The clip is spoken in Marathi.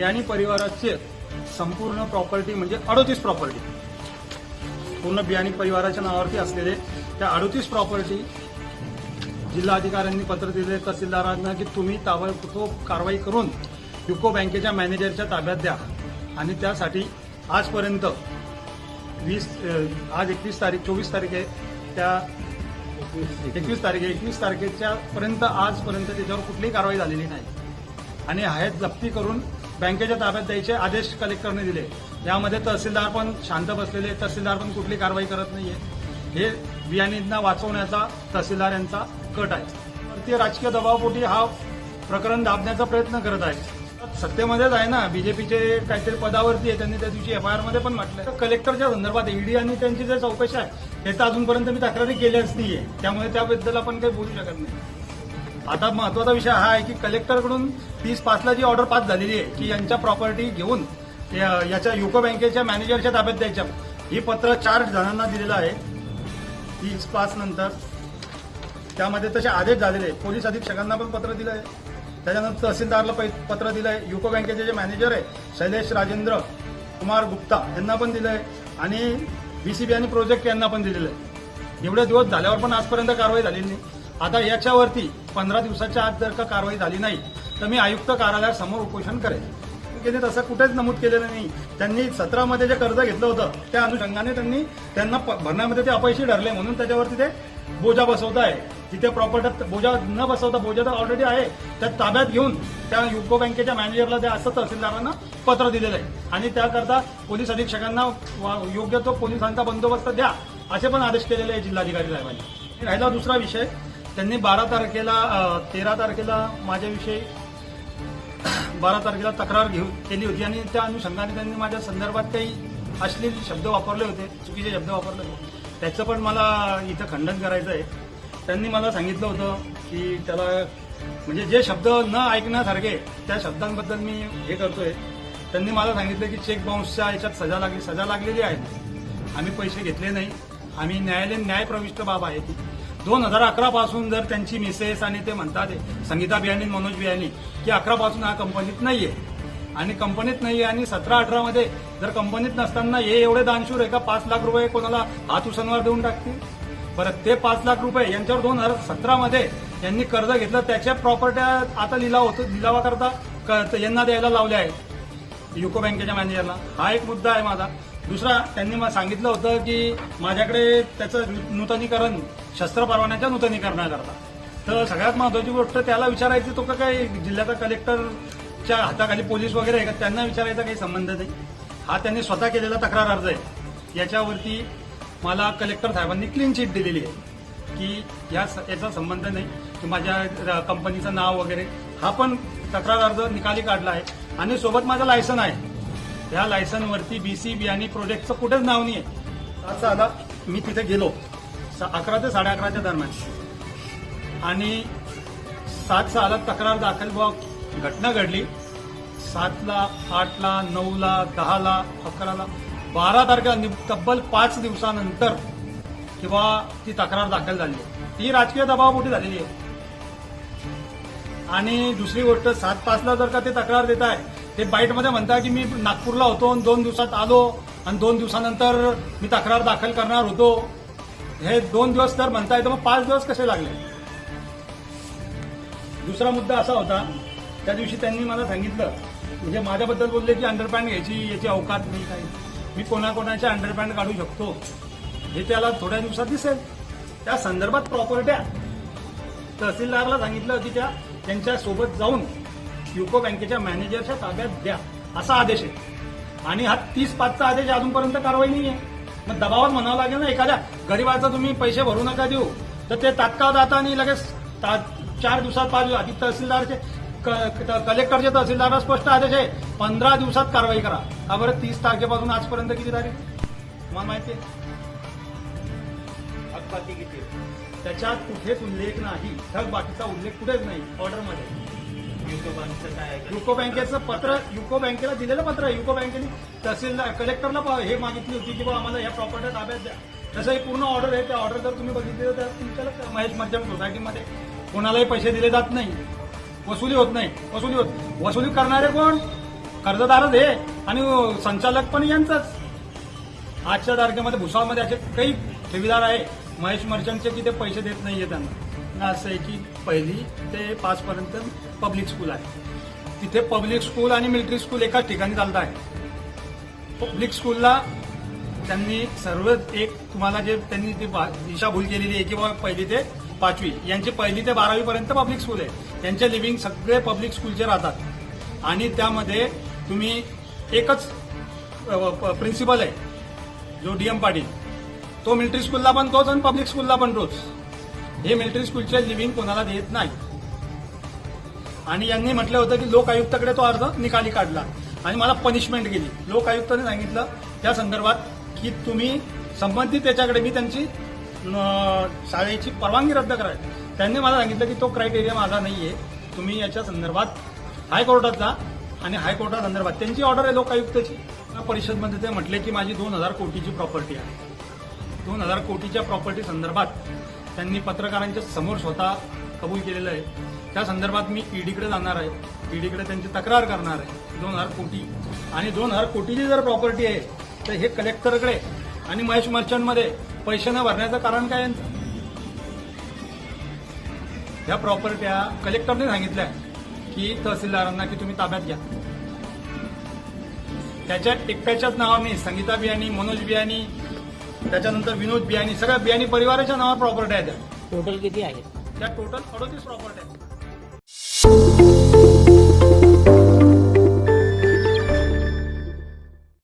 यांनी परिवाराचे संपूर्ण प्रॉपर्टी म्हणजे अडोतीस प्रॉपर्टी पूर्ण बियाणी परिवाराच्या नावावरती असलेले त्या अडोतीस प्रॉपर्टी जिल्हाधिकाऱ्यांनी पत्र दिले तहसीलदारांना की तुम्ही ताबडतोब कारवाई करून युको बँकेच्या मॅनेजरच्या ताब्यात द्या. आणि त्यासाठी आजपर्यंत वीस आज एकवीस तारीख चोवीस तारीख आहे. त्या एकवीस तारीख आहे एकवीस तारखेच्या पर्यंत आजपर्यंत त्याच्यावर कुठलीही कारवाई झालेली नाही. आणि हयात जप्ती करून बँकेच्या ताब्यात द्यायचे आदेश कलेक्टरने दिले. यामध्ये तहसीलदार पण शांत बसलेले तहसीलदार पण कुठली कारवाई करत नाहीये. हे बियाणींना वाचवण्याचा तहसीलदार यांचा कट आहे. ते राजकीय दबावपोटी हा प्रकरण दाबण्याचा प्रयत्न करत आहे. सत्तेमध्येच आहे ना बीजेपीचे काहीतरी पदावरती आहे त्यांनी त्या दिवशी एफआयआरमध्ये पण म्हटलं कलेक्टरच्या संदर्भात ईडी आणि त्यांची जे चौकशी आहे हे तर अजूनपर्यंत मी तक्रारी केल्याच नाहीये. त्यामुळे त्याबद्दल आपण काही बोलू शकत नाही. आता महत्त्वाचा विषय हा आहे की कलेक्टरकडून तीस पाचला जी ऑर्डर पास झालेली आहे की यांच्या प्रॉपर्टी घेऊन या- याच्या युको बँकेच्या मॅनेजरच्या ताब्यात द्यायच्या. ही पत्र चार जणांना दिलेलं आहे तीस पाच नंतर. त्यामध्ये तसे आदेश झालेले आहेत. पोलीस अधीक्षकांना पण पत्र दिलं आहे त्याच्यानंतर तहसीलदारला पत्र दिलं आहे युको बँकेचे जे मॅनेजर आहे शैलेश राजेंद्र कुमार गुप्ता यांना पण दिलं आहे आणि बीसीबी आणि प्रोजेक्ट यांना पण दिलेलं आहे. एवढे दिवस झाल्यावर पण आजपर्यंत कारवाई झालेली नाही. आता याच्यावरती पंधरा दिवसाच्या आत जर का कारवाई झाली नाही तर मी आयुक्त कार्यालयासमोर उपोषण करेल त्यांनी तसं कुठेच नमूद केलेलं नाही. त्यांनी सतरामध्ये जे कर्ज घेतलं होतं त्या अनुषंगाने त्यांनी त्यांना प- भरण्यामध्ये ते अपयशी ठरले. म्हणून त्याच्यावरती ते बोजा बसवत आहे. तिथे प्रॉपर्टी बोजा न बसवता बोजा तर ऑलरेडी आहे. त्या ताब्यात घेऊन त्या युको बँकेच्या मॅनेजरला त्या असं तहसीलदारांना पत्र दिलेलं आहे. आणि त्याकरता पोलीस अधीक्षकांना वा- योग्य तो पोलिसांचा बंदोबस्त द्या असे पण आदेश केलेले आहे जिल्हाधिकारी साहेबांनी. राहिला दुसरा विषय. त्यांनी बारा तारखेला तेरा तारखेला माझ्याविषयी बारा तारखेला तक्रार घेऊ केली होती आणि त्या अनुषंगाने त्यांनी माझ्या संदर्भात काही अश्लील शब्द वापरले होते चुकीचे शब्द वापरले होते. त्याचं पण मला इथं खंडन करायचं आहे. त्यांनी मला सांगितलं होतं की त्याला म्हणजे जे शब्द न ऐकण्यासारखे त्या शब्दांबद्दल मी हे करतोय. त्यांनी मला सांगितलं की चेक बाउन्सच्या याच्यात सजा लागली सजा लागलेली आहे. आम्ही पैसे घेतले नाही. आम्ही न्यायालयीन न्यायप्रविष्ट बाब आहे ती. दोन हजार अकरा पासून जर त्यांची मिसेस आणि ते म्हणतात संगीता बियाणी मनोज बियाणी की अकरा पासून हा कंपनीत नाहीये. आणि कंपनीत नाहीये आणि सतरा अठरा मध्ये जर कंपनीत नसताना हे एवढे दानशूर आहे का? पाच लाख रुपये कोणाला हात उसनवर देऊन टाकतील? परत ते पाच लाख रुपये यांच्यावर दोन हजार सतरा मध्ये यांनी कर्ज घेतलं. त्याच्या प्रॉपर्ट्या आता लिलाव होतो लिलावाकरता यांना द्यायला लावल्या आहेत. युको बँकेच्या मॅनेजरला. हा एक मुद्दा आहे माझा. दुसरा त्यांनी मला सांगितलं होतं की माझ्याकडे त्याचं नूतनीकरण शस्त्र परवान्याच्या नूतनीकरणाकरता. तर सगळ्यात महत्वाची गोष्ट त्याला विचारायची तो का काय जिल्ह्याचा कलेक्टरच्या हाताखाली पोलीस वगैरे आहे का? त्यांना विचारायचा काही संबंध नाही. हा त्यांनी स्वतः केलेला तक्रार अर्ज आहे. याच्यावरती मला कलेक्टर साहेबांनी क्लीन चिट दिलेली आहे की या याचा संबंध नाही. की माझ्या कंपनीचं नाव वगैरे. हा पण तक्रार अर्ज निकाली काढला आहे. आणि सोबत माझं लायसन आहे. ह्या लायसनवरती बीसीबी बियाणी प्रोजेक्टचं कुठेच नाव नाही आहे असं आला मी तिथे गेलो. स- अकरा ते साडे अकराच्या दरम्यान. आणि सात सहाला तक्रार दाखल बुवा घटना घडली. सातला आठला नऊला दहाला अकराला बारा तारखेला तब्बल पाच दिवसानंतर किंवा ती तक्रार दाखल झाली. ती राजकीय दबावापोटी झालेली आहे. आणि दुसरी गोष्ट सात पाचला जर का ते तक्रार देत आहे ते बाईटमध्ये म्हणतात की मी नागपूरला होतो आणि दोन दिवसात आलो आणि दोन दिवसानंतर मी तक्रार दाखल करणार होतो. हे दोन दिवस तर म्हणताय तर मग पाच दिवस कसे लागले? दुसरा मुद्दा असा होता त्या दिवशी त्यांनी मला सांगितलं म्हणजे माझ्याबद्दल बोलले की अंडरपॅन्ट घ्यायची याची अवकात नाही काही. मी कोणाकोणाचे अंडरपॅन्ट काढू शकतो. हे त्याला थोड्या दिवसात दिसेल. त्या संदर्भात प्रॉपर्ट्या तहसीलदारला सांगितलं की त्या त्यांच्यासोबत जाऊन युको बँकेच्या मॅनेजरच्या ताब्यात द्या असा आदेश आहे. आणि हा तीस पाचचा आदेश अजूनपर्यंत कारवाई नाही आहे मग दबावात म्हणावं लागेल ना एखाद्या गरीबाचा तुम्ही पैसे भरू नका देऊ. तर ते तात्काळ जाता आणि लगेच चार दिवसात पाच दिवस आधी तहसीलदारचे कलेक्टरचे तहसीलदार स्पष्ट आदेश आहे पंधरा दिवसात कारवाई करा. का बरं? तीस तारखेपासून आजपर्यंत किती तारीख? तुम्हाला माहिती आहे? किती? त्याच्यात कुठेच उल्लेख नाही. थक बाकीचा उल्लेख कुठेच नाही. ऑर्डरमध्ये? युको बँकेचं पत्र युको बँकेला दिलेलं पत्र आहे युको बँकेने तहसीलदार कलेक्टरला हे मागितली होती की बाबा आम्हाला या प्रॉपर्टी ताब्यात द्या. तसं ही पूर्ण ऑर्डर आहे त्या ऑर्डर जर तुम्ही बघितली तर तुमच्याला महेश मध्यम सोसायटीमध्ये कोणालाही पैसे दिले जात नाही. वसुली होत नाही. वसुली होत वसुली करणारे कोण? कर्जदारच हे. आणि संचालक पण यांचाच. आजच्या तारखेमध्ये भुसावळमध्ये असे काही ठेवीदार आहे. महेश मर्चंटचे की ते पैसे देत नाहीये त्यांना. असं आहे की पहिली ते पाचपर्यंत पब्लिक स्कूल आहे. तिथे पब्लिक स्कूल आणि मिलिटरी स्कूल एकाच ठिकाणी चालत आहे. पब्लिक स्कूलला त्यांनी सर्व एक तुम्हाला जे त्यांनी ती बा- दिशाभूल केलेली आहे किंवा पहिली ते पाचवी यांची पहिली ते बारावीपर्यंत पब्लिक स्कूल आहे. त्यांचे लिव्हिंग सगळे पब्लिक स्कूलचे राहतात. आणि त्यामध्ये तुम्ही एकच प्रिन्सिपल आहे जो डी एम पाटील. तो मिलिटरी स्कूलला पण तोच आणि पब्लिक स्कूलला पण तोच. हे मिलिटरी स्कूलचे लिव्हिंग कोणाला देत नाही. आणि यांनी म्हटलं होतं की लोक आयुक्ताकडे तो अर्ज निकाली काढला. आणि मला पनिशमेंट गेली. लोक आयुक्ताने सांगितलं त्या संदर्भात की तुम्ही संबंधित त्याच्याकडे मी त्यांची शाळेची परवानगी रद्द कराय त्यांनी मला सांगितलं की तो क्रायटेरिया माझा नाही आहे तुम्ही याच्या संदर्भात हायकोर्टात जा. आणि हायकोर्टा संदर्भात त्यांची ऑर्डर आहे लोकायुक्ताची परिषदमध्ये ते म्हटले की माझी दोन हजार कोटीची प्रॉपर्टी आहे. दोन हजार कोटीच्या प्रॉपर्टी संदर्भात त्यांनी पत्रकारांच्या समोर स्वतः कबूल केलेलं आहे. त्या संदर्भात मी ईडीकडे जाणार आहे. ईडीकडे त्यांची तक्रार करणार आहे. दोन हजार कोटी. आणि दोन हजार कोटीची जर प्रॉपर्टी आहे तर हे कलेक्टरकडे आणि महेश मर्चंटमध्ये पैसे न भरण्याचं कारण काय यांचं ह्या प्रॉपर्ट्या कलेक्टरने सांगितल्या की तहसीलदारांना की तुम्ही ताब्यात घ्या. त्याच्या एकट्याच्याच नावाने संगीता बियाणी मनोज बियाणी त्याच्यानंतर विनोद बियाणी सगळ्या बियाणी परिवाराच्या नावावर प्रॉपर्टी आहेत त्या. टोटल किती आहे त्या टोटल अडोतीस प्रॉपर्टी आहेत